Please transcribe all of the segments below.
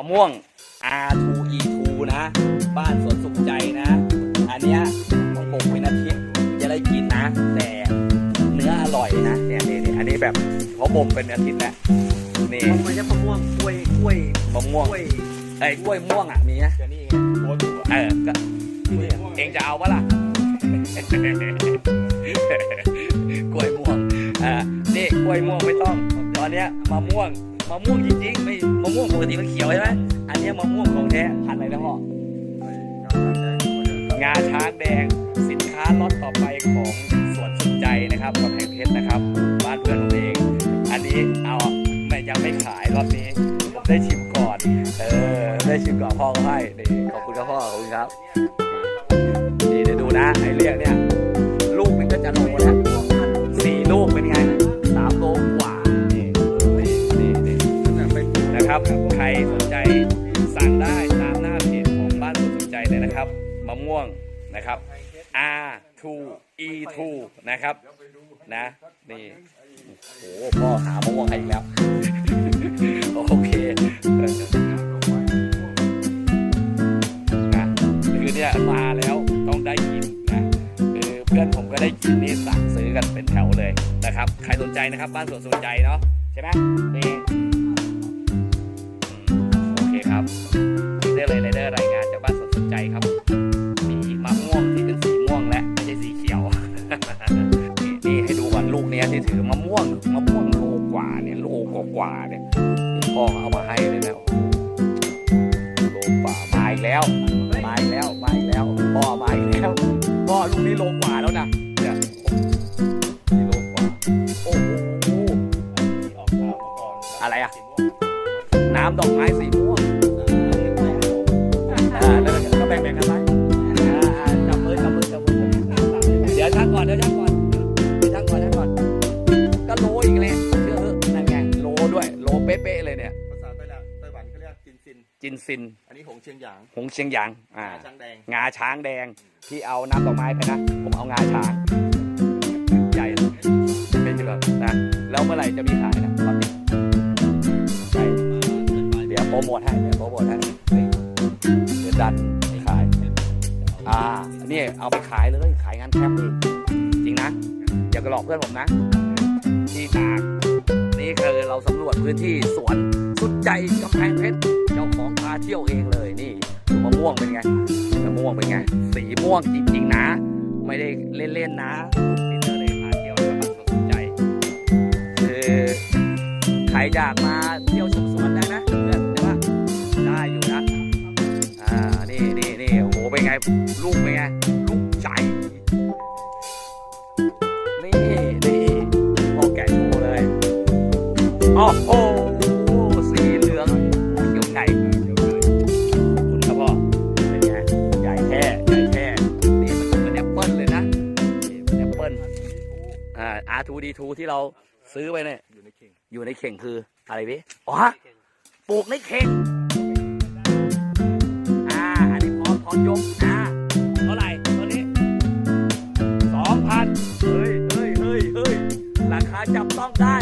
ะม่วง R2E2 นะ บ้านสวนสุขใจนะ อันเนี้ยผมปลูกเป็นอาทิตย์จะได้กินนะ แต่เนื้ออร่อยนะเนี่ยนี่นี่อันนี้แบบเขาบ่มเป็นอาทิตย์แล้วนี่มันจะมะม่วงกล้วยกล้วยมะม่วงกล้วยไอ้ยกล้วยม่วงอะมีนะเดี๋ยวนี้ไงโคตรอยู่เออก็เองจะเอาปะล่ะกล้วยม่วงอ่านี่กล้วยม่วงไม่ต้อง ตอนเนี้ยมะม่วง มะม่วงจริงๆไม่มะม่วงปกติมันเขียวใช่ไหมอันนี้มะม่วงของแท้พันธุ์อะไรนะพ่องาช้างแดงสินค้าล็อตต่อไปของสวนสุขใจนะครับกำแพงเพชรนะครับบ้านเพื่อนผมเอง อันนี้เอาไม่ยังไม่ขายรอบนี้ผมได้ชิมก่อนเออได้ชิมก่อนพ่อก็ให้นี่ขอบคุณครับพ่อขอบคุณครับนี่เดี๋ยวดูนะไอ้เรียกเนี่ย ม่วงนะครับ R2 E2 นะครับ นะ นี่ โอ้โหพ่อหามะม่วงให้อีกแล้ว โอเคนะคือเนี่ยมาแล้วต้องได้กินนะคือเพื่อนผมก็ได้กินนี่สั่งซื้อกันเป็นแถวเลยนะครับ ใครสนใจนะครับ บ้านสวนสนใจเนาะใช่ไหมนี่ ถือมะม่วงมะม่วงโลกว่าเนี่ยโลกว่าเนี่ยพ่อเอามาให้เลยนะโอ้โหโลกว่ามาอีกแล้วมาอีกแล้วมาอีกแล้วพ่อมาอีกแล้วพ่อลูกนี้โลกว่าแล้วนะเนี่ยนี่โลกว่าโอ้โหอะไรอะน้ำดอกไม้ หยางหงเชียงหยางอ่า ช้างแดง งาช้างแดงที่เอาน้ำดอกไม้ไปนะ ผมเอางาช้าง ใหญ่เป็นแบบนะ แล้วเมื่อไหร่จะมีขายนะตอนนี้ใช่เดี๋ยวโปรโมทให้เดี๋ยวโปรโมทให้นี่เดี๋ยวดันขาย อ่านี่เอาไปขายเลยขายงานแคมป์นี่จริงนะ อย่ากระหลอกเพื่อนผมนะ ที่ตากนี่คือเราสำรวจพื้นที่สวนสุดใจกำแพงเพชรเจ้าของพาเที่ยวเองเลยนี่ดู ม่วงเป็นไงมะม่วงเป็นไง สีม่วงจริงๆนะ ไม่ได้เล่นๆนะพีเตอร์เลยพาเที่ยวแล้วก็สนใจคือใครอยากมาเที่ยวชมสวนได้นะเพื่อนได้ปะได้อยู่นะอ่านี่นี่นี่โอ้โหเป็นไงลูกเป็นไงลูกใหญ่นี่นี่พอแกะโชว์เลยโอ้โห อ่า R2D2 ที่เราซื้อไปเนี่ย อยู่ในเข่งอยู่ในเข่งคืออะไรพี่อ๋อปลูกในเข่งอ่าอันนี้พร้อมพร้อมยกอ่าเท่าไหร่ตัวนี้สองพันเฮ้ยเฮ้ยเฮ้ยเฮ้ยราคาจับต้องได้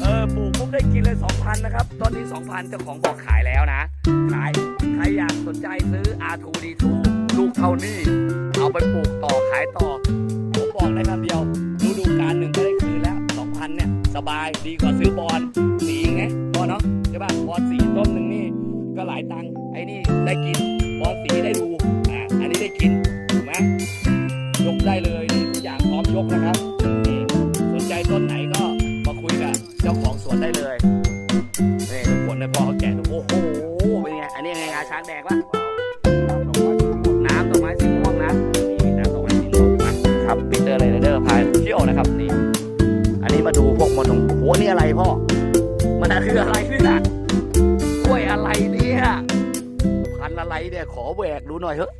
เออปลูกปุ๊บได้กินเลยสองพันนะครับต้นนี้สองพันเจ้าของบอกขายแล้วนะ ขายใครอยากสนใจซื้อ R2D2 ลูกเท่านี้ เอาไปปลูกต่อขายต่อผมบอกได้คำเดียว บายดีกว่าซื้อบอลสีไงบอลเนาะใช่ป่ะบอลสีต้นหนึ่งนี่ก็หลายตังค์ไอ้นี่ได้กินบอลสีได้ดูอ่าอันนี้ได้กินถูกไหมยกได้เลยนี่ทุกอย่างพร้อมยกนะครับนี่สนใจต้นไหนก็มาคุยกับเจ้าของสวนได้เลยนี่ทุกคนในพอเขาแกะดูโอ้โหเป็นไงอันนี้ไงงาช้างแดงปะน้ำดอกไม้สีม่วงนะ หนี่อะไรพ่อ มันคืออะไรเนี่ยกล้วยอะไรเนี่ยพันอะไรเนี่ย ขอแหวกดูหน่อยเถอะ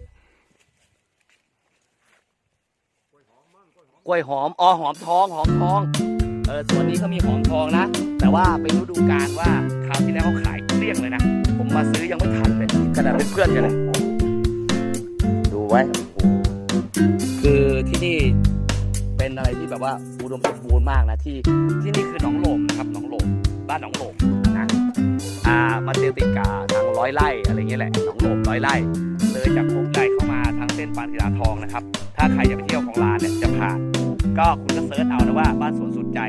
กล้วยหอม อ๋อ หอมทอง หอมทอง เออส่วนนี้เขามีหอมทองนะ แต่ว่าเป็นฤดูกาลว่าคราวที่แล้วเขาขายเกลี้ยงเลยนะ ผมมาซื้อยังไม่ทันเลยขนาดเป็นเพื่อนกันเลย ดูไว้ คือที่นี่ อะไรที่แบบว่าอุดมสมบูรณ์มากนะที่ที่นี่คือหนองโหลมนะครับหนองโหลมบ้านหนองโหลมนะอ่ามาเจอติกาทางร้อยไร่อะไรเงี้ยแหละหนองโหลมร้อยไร่เลยจากโคกใหญ่เข้ามาทางเส้นปานศิลาทองนะครับ ถ้าใครจะไปเที่ยวของลานเนี่ยจะผ่านก็คุณก็เซิร์ชเอานะว่าบ้านสวนสุดใจ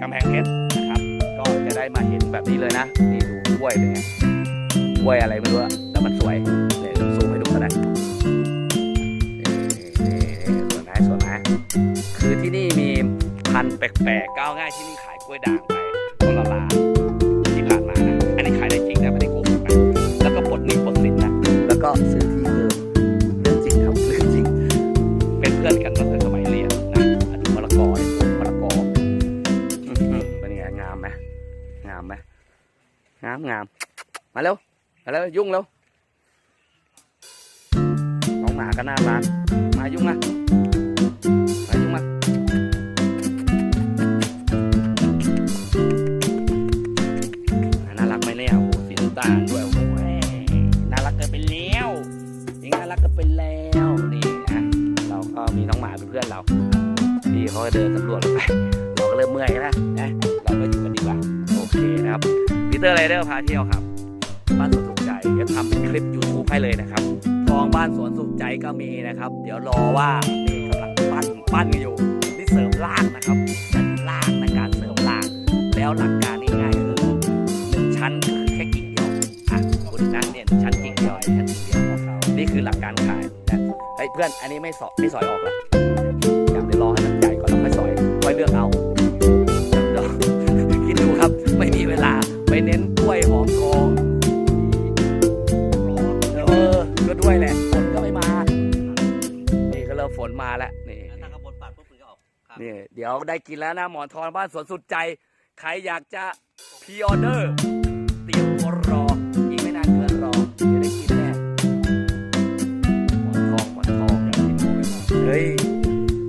กำแพงเพชรนะครับก็จะได้มาเห็นแบบนี้เลยนะนี่ดูกล้วยเป็นไงกล้วยอะไรไม่รู้อแต่มันสวย แปลกๆก้าวง่ายที่นี่ขายกล้วยด่างไปต้นละลาที่ผ่านมานะอันนี้ขายได้จริงนะไม่ได้โกหกนะแล้วก็ปลดหนี้ปลดสินนะแล้วก็ซื้อที่เพิ่มเรื่องจริงครับเรื่องจริง เป็นเพื่อนกันตั้งแต่สมัยเรียนนะอันนี้มะละกอเนี่ยมะละกอเป็นไงงามไหมงามไหมงามงามมาเร็วมาเร็วยุ่งเร็วน้องหมาก็น่ารักมายุ่งมา เพื่อนเราพี่เขาก็เดินสำรวจไปเราก็เริ่มเมื่อยแล้วนะเราก็อยู่กันดีกว่าโอเคนะครับพีเตอร์ไรเดอร์พาเที่ยวครับบ้านสวนสุขใจเดี๋ยวทำเป็นคลิป YouTube ให้เลยนะครับทองบ้านสวนสุขใจก็มีนะครับ เดี๋ยวรอว่านี่กำลังปั้นปั้นกันอยู่นี่เสริมรากนะครับเสริมรากในการเสริมรากแล้วหลักการง่ายๆคือหนึ่งชั้นคือแค่กิ่งเดียวอะคุณนะเนี่ยชั้นกิ่งเดียวชั้นกิ่งเดียวนี่คือหลักการขายนะเฮ้ยเพื่อนอันนี้ไม่สอไม่สอยออกละ ได้กินแล้วนะหมอนทองบ้านสวนสุดใจ ใครอยากจะพ r ออเดอร์ เตรียมตัวรออีกไม่นานเกินรอเดี๋ยวได้กินแน่หมอนทองหมอนทองเฮ้ย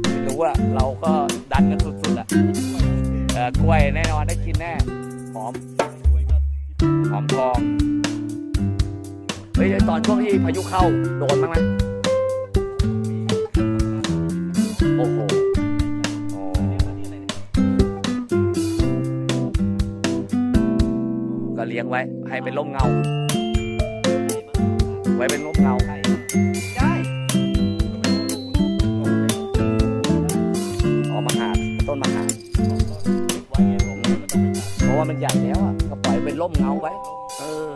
ไม่รู้อะเราก็ดันกันสุดๆอะเออกล้วยแน่นอนได้กินแน่หอมหอมทองเฮ้ยตอนช่วงที่พายุเข้าโดนบ้างไหม ให้เป็นร่มเงา ไว้เป็นร่มเงาได้ออกมาหาต้นมาหาเพราะว่ามันใหญ่แล้วอะก็ปล่อยเป็นร่มเงาไว้ เออ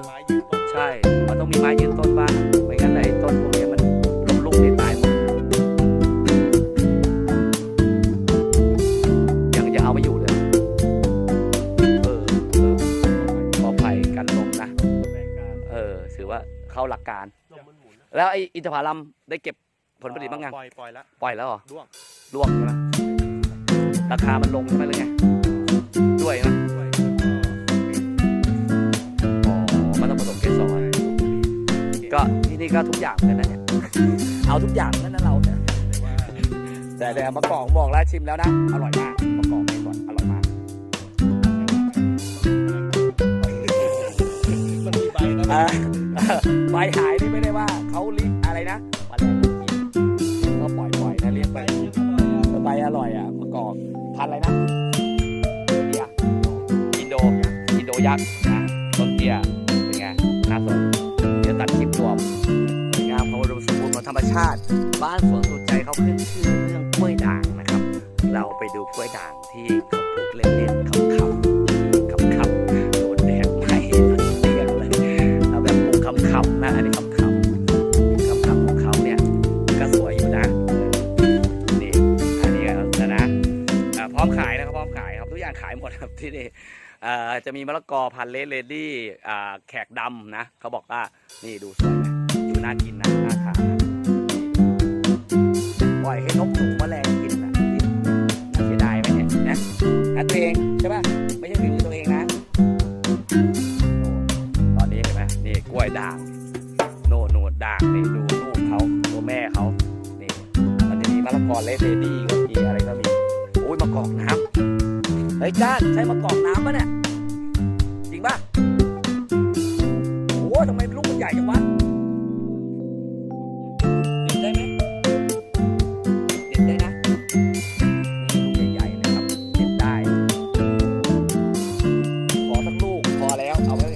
อ้อินทผลัมได้เก็บผลผลิตบ้างยังปล่อยปล่อยแล้วปล่อยแล้วเหรอด้วงร่วงใช่ไหมราคามันลงใช่ไหมหรือไงด้วยนะด้วยอ๋อมันต้องผสมเกสรก็ที่นี่ก็ทุกอย่างเหมือนกันนะเนี่ยเอาทุกอย่างนั่นนะเราเนี่ยแต่แต่มะกอกบอกแล้วชิมแล้วนะอร่อยมากมะกอกไม่ก่อนอร่อยมากมันมีใบนะอ่าใบหายนี่ไม่ได้ว่าเขาลิ อะไรนะมาแรงกินก็ปล่อยปล่อยๆนะเลี้ยงไปใบอร่อยอะมะกอกพันอะไรนะอินเดียอินโดอินโดยักษ์นะต้นเตี้ยเป็นไงน่าสนเดี๋ยวตัดคลิปรวมสวยงามเขาอุดมสมบูรณ์ของธรรมชาติ บ้านสวนสุดใจเขาขึ้นชื่อเรื่องกล้วยด่างนะครับ เราไปดูกล้วยด่างที่เขาปลูกเล่นๆขำๆขำๆโดนแดดไหม้เรียเลยเอาแบบปลูกคำคำๆนะอันนี้คำ ที่นี่จะมีมะละกอพันเลดเลดี้แขกดำนะเขาบอกว่านี่ดูสวยนะดูน่ากินนะน่าทานนะปล่อยให้นกหนูแมลงกินนะน่าเสียดายไหมเนี่ยนะนะตัวเองใช่ป่ะไม่ใช่ฝีมือตัวเองนะตอนนี้เห็นไหมนี่กล้วยด่างโน่นโน่นด่างนี่ดูลูกเขาตัวแม่เขานี่มันจะมีมะละกอเลดเลดี้ก็มีอะไรก็มีโอ้ยมะกอกน้ำ ฮ้ยจ้านใช่มะกอกน้ำปะเนี่ย จริงปะโอ้ทำไมลูกมันใหญ่จังวะเด็ดได้ไหมเด็ดได้นะ นี่ลูกใหญ่ๆนะครับเด็ดได้ ขอสักลูกพอแล้ว เอาไว้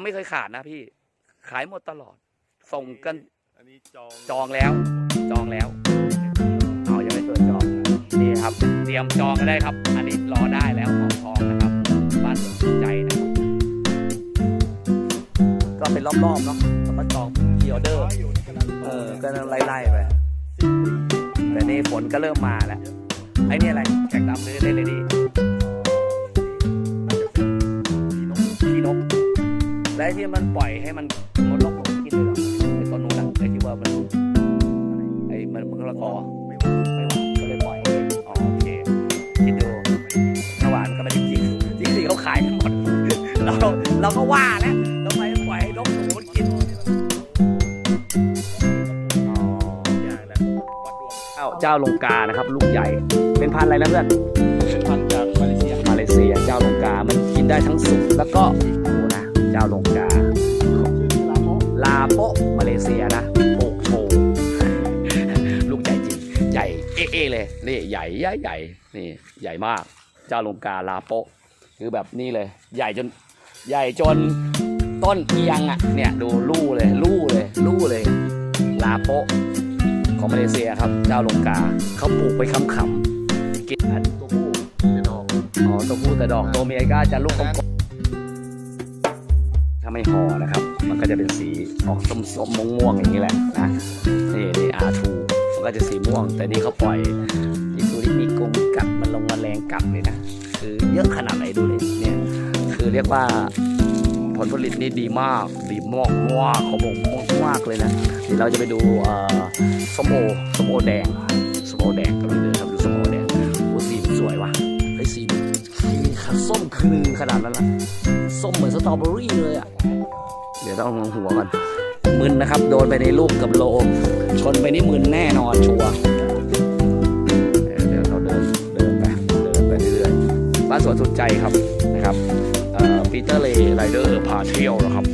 เฉออเดอร์เขาไม่เคยขาดนะพี่ ขายหมดตลอด ส่งกันอันนี้จองจองแล้ว จองแล้วเอายังไม่เปิดจองนะนี่ครับ เตรียมจองก็ได้ครับ อันนี้รอได้แล้วของทองนะครับบ้านสวนใจนะครับก็เป็นรอบๆเนาะแล้วก็จองพีออเดอร์เออก็ไล่ๆไปแต่นี่ฝนก็เริ่มมาแล้วไอ้นี่อะไรแขกดำหรือเล่นเลยดี ที่มันปล่อยให้มันมดนกมันกินเลยหรอไอ้ต้นนู้นนะไอ้ที่ว่ามันไอ้มันมันละกอไม่ไหวก็เลยปล่อยอ๋อโอเคคิดดูถ้าหวานก็ไม่ได้จริงจริงสิเขาขายกันหมดเราเราก็ว่าแล้วทำไมปล่อยให้นกหนูมันกินอ๋ออย่างแล้ววัดดวงเจ้าเจ้าลงกานะครับลูกใหญ่เป็นพันอะไรนะเพื่อนเป็นพันจากมาเลเซียมาเลเซียเจ้าลงกามันกินได้ทั้งสุกแล้วก็ เจ้าลงกาชื่อลาโมลาโปะมาเลเซียนะโปกโชว์ลูกใหญ่จริง ใหญ่เอ๊ะๆเลยนี่ใหญ่ใหญ่ใหญ่นี่ใหญ่มาก เจ้าลงกาลาโปะคือแบบนี้เลย ใหญ่จนใหญ่จนต้นเอียงอะเนี่ยดูลู่เลยลู่เลยลู่เลย ลาโปะของมาเลเซียครับเจ้าลงกาเขาปลูกไปคำขำๆกินอันตัวผู้เป็นดอกอ๋อตัวผู้แต่ดอกตัวเมียก็จะลูกกลมๆถ้าไม่ห่อนะครับ มันก็จะเป็นสีออกส้มๆม่วงๆอย่างนี้แหละนะนี่นี่อาทูมันก็จะสีม่วง แต่นี่เขาปล่อยนี่ดูที่มีกงกัดมันลงมาแรงกัดเลยนะคือเยอะขนาดไหนดูเลยเนี่ยคือเรียกว่าผลผลิตนี่ดีมากดีมากมากเขาบอกมากมากเลยนะเดี๋ยวเราจะไปดูอ่อส้มโอส้มโอแดงส้มโอแดงก็ไปเดินครับดูส้มโอแดงโอ้สีสวยว่ะไอ้สีสีส้มคือขนาดนั้นละ ส้มเหมือนสตรอเบอรี่เลยอะ เดี๋ยวต้องเอาหัวก่อนมึนนะครับ โดนไปในลูกกับโล ชนไปนี่มึนแน่นอนชัวร์เดี๋ยวเราเดินเดินไปเดินไปเรื่อยๆบ้านสวนสุดใจครับนะครับปีเตอร์เลไรเดอร์พาเที่ยวนะครับ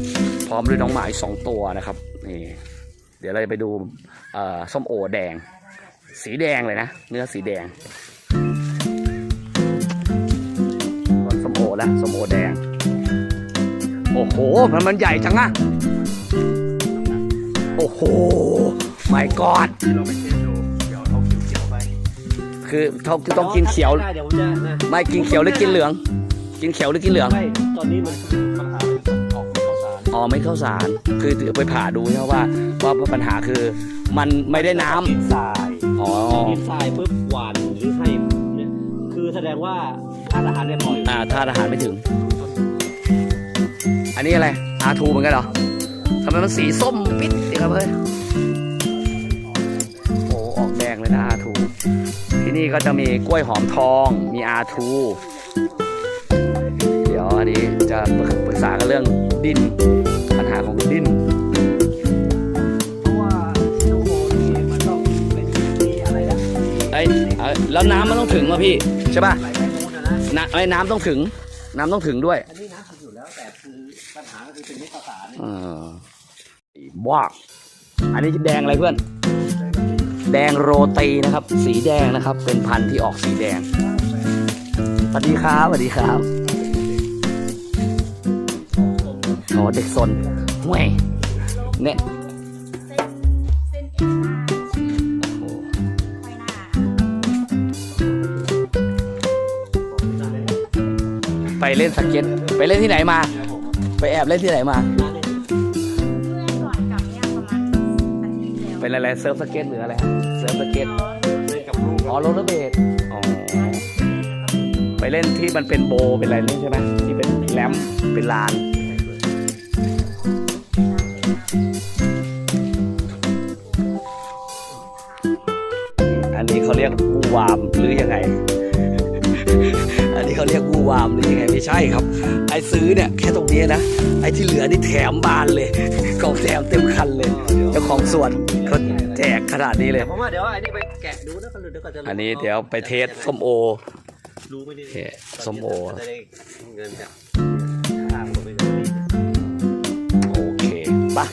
พร้อมด้วยน้องหมาอีสองตัวนะครับนี่เดี๋ยวเราจะไปดูส้มโอแดง สีแดงเลยนะ เนื้อสีแดง แล้วส้มโอแดง โอ้โห มันมันใหญ่จังอะโอ้โหไม่กอดที่เราไปเทสดูเดี๋ยวเอาเขียวๆไปคือต้องต้องกินเขียว ได้เดี๋ยวผมจะนะไม่กินเขียวหรือกินเหลือง กินเขียวหรือกินเหลือง ไม่ตอนนี้มันปัญหาเป็นออกข้าวสารอ๋อไม่เข้าสาร คือเดี๋ยวไปผ่าดูใช่ไหมว่าว่าปัญหาคือมันไม่ได้น้ำดินทรายอ๋อ ดินทรายปุ๊บหวานหรือให้เนี่ยคือแสดงว่า ธาตุอาหารไม่พออยู่อ่าธาตุอาหารไม่ถึง อันนี้อะไรอาทูเหมือนกันเหรอทำไมมันสีส้มปิดสิครับเฮ้ยโอ้ออกแดงเลยนะอาทูที่นี่ก็จะมีกล้วยหอมทองมีอาทูเดี๋ยวอันนี้จะปรึกษากันเรื่องดินปัญหาของดินเพราะว่าโอ้โหนี่มันต้องเป็นที่อะไรนะเอ้ยเอ้ยแล้วน้ำมันต้องถึงป่ะพี่ ใช่ป่ะไหลไป นู้นนะนะน้ำไอ้ยน้ำต้องถึง น้ำต้องถึงด้วยอันนี้น้ำทำอยู่แล้วแต่คือปัญหาก็คือเป็นนิสสารเออบ้าอันนี้แดงอะไรเพื่อน แดงโรตีนะครับ สีแดงนะครับ เป็นพันธุ์ที่ออกสีแดงสวัสดีครับสวัสดีครับโอ้เด็กซนห่วยเนี่ย เล่นสเก็ตไปเล่นที่ไหนมา ไปแอบเล่นที่ไหนมา เมื่อก่อนกลับเนี่ยประมาณอาทิตย์ที่แล้วเป็นอะไรเซิร์ฟสเก็ตหรืออะไรฮะเซิร์ฟสเก็ตเล่นกับลูกอ๋อโรลเลอร์เบดอ๋อไปเล่นที่มันเป็นโบว์เป็นอะไรนี่ใช่ไหมที่เป็นแรมป์เป็นลาน อันนี้เขาเรียกวูวามหรือยังไงอั นนี้เขาเรียกวูวามหรือยังไงไม่ใช่ครับ ไอ้ซื้อเนี่ยแค่ตรงนี้นะ ไอ้ที่เหลือนี่แถมบานเลยของแถมเต็มคันเลยเจ้าของสวนเขาแจกขนาดนี้เลยแต่ผมว่าเดี๋ยวอันนี้ไปแกะดูนะก็เดี๋ยวก็จะรู้อันนี้เดี๋ยวไปเทสส้มโอ รู้ไหมนี่เทสส้มโอ จะได้เงินจากทางผมไปดูนี่โอเคปะ